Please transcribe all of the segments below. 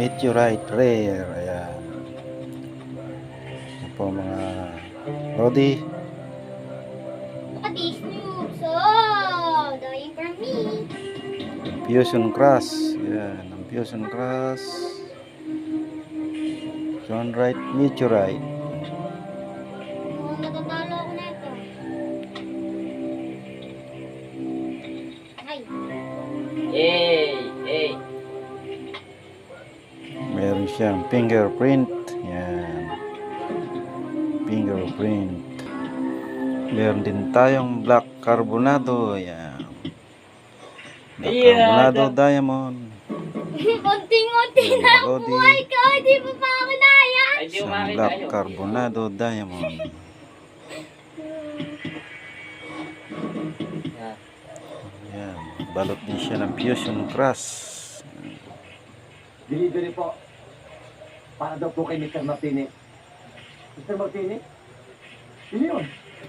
meteorite rare. Ayan. Yan po mga Lodi. Pati Snoop. So, dying from me. Fusion Cross. Yan. Ang Fusion Cross. Sunlight Meteorite. Mukhang natatalo ako na ito. Ay, Yay! Siyang fingerprint. Yan. Fingerprint. Meron din tayong black carbonado. Yan. Black Yeah, carbonado that- diamond. unting-unti Yan, na buhay ko. Hindi pa pa ako naya. Ay, di Isang black carbonado diamond. Yan. Balot din siya ng fusion cross. Delivery po. Para daw po kay Mr. Martini. Mr. Martini? Sino yun?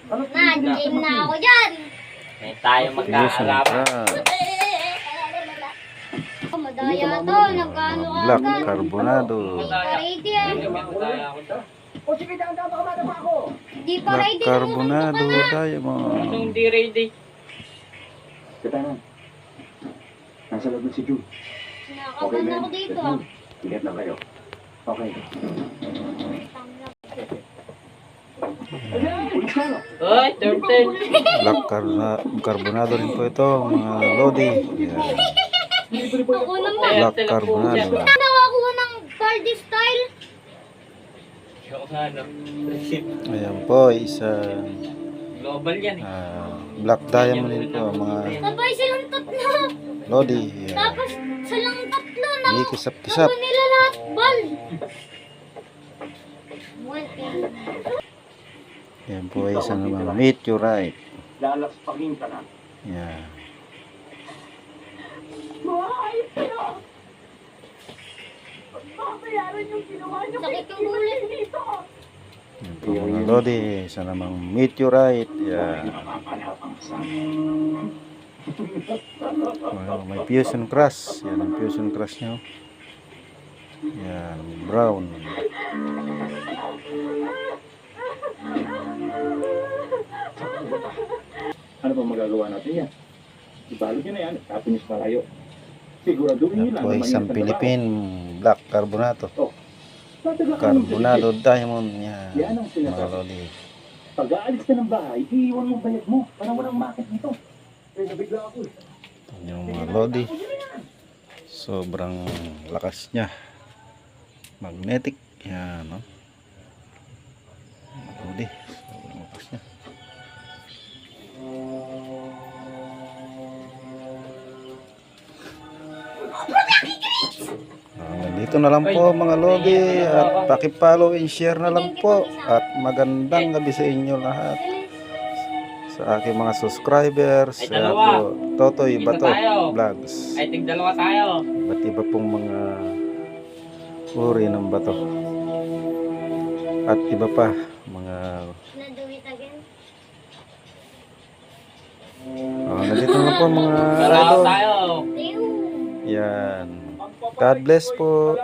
Ano po yung Na-game na ako dyan. May tayo magkaalaman. madaya to. Nagkano ka Black agad. carbonado. Hindi pa ready eh. O sige, daan daan baka bata pa ako. Hindi pa Black ready. carbonado Anong diamond. di ready? Katanan. Nasa loob na si Jude. Nakakaban ako dito ah. Ingat lang kayo. Okay. Oy, turtle! Black carna- carbonado rin po ito, mga Lodi. Po Ako naman. Black carbonado. Nakakuha ng Baldi style. Ayan po, isa Global yan eh. ah, black diamond din po, mga Sabay silang tatlo. Lodi. Yan. Tapos silang tatlo na. Hindi kisap-kisap. Ako nila bal. Yan po ay isa naman meteorite. Lalas paging ka na. Yan. Sakit yung bulit. Yan po mga Lodi, isa namang meteorite. Yan. Wow, may fusion cross. Yan ang fusion cross nyo. Yan, brown. Ano ba magagawa natin yan? Ibalot nyo na yan. Tapos nyo sa malayo. Siguraduhin nyo lang. ay isang Philippine black. Tatagakan ng Carbonado diamond. Yan, Yan ang sinasabi. Pag aalis ka ng bahay, iiwan mo bayad mo. Para walang market dito. Eh, nabigla ako eh. Yung mga Lodi. Sobrang lakas niya. Magnetic. Yan, no? Lodi. Sobrang lakas niya. Ah, dito na lang po mga Lodi at pakipollow and share na lang po at magandang gabi sa inyo lahat sa aking mga subscribers sa po Totoy Bato. Vlogs iba't iba pong mga uri ng bato. At iba pa mga oh, nandito na po mga idol. yan. God bless po